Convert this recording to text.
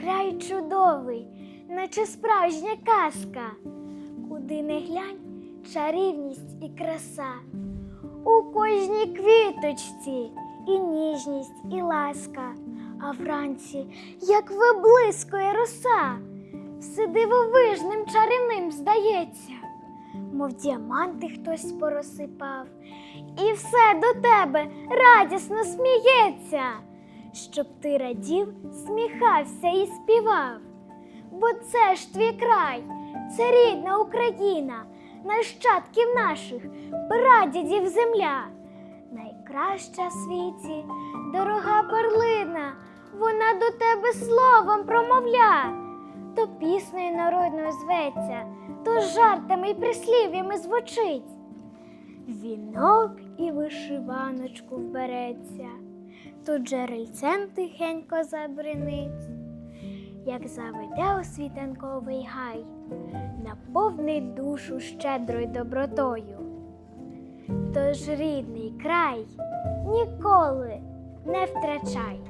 край чудовий, наче справжня казка, куди не глянь, чарівність і краса. У кожній квіточці і ніжність, і ласка, а вранці, як виблискує роса, все дивовижним чарівним здається, мов діаманти хтось порозсипав, і все до тебе радісно сміється, щоб ти радів, сміхався і співав. Бо це ж твій край, це рідна Україна, нащадків наших, прадідів земля. Найкраща в світі, дорога перлина, вона до тебе словом промовля, то піснею народною зветься, то жартами й прислів'ями звучить. Вінок і вишиваночку вбереться, то джерельцем тихенько забринить, як заведе у світанковий гай, наповнить душу щедрою добротою. Тож рідний край ніколи не втрачай.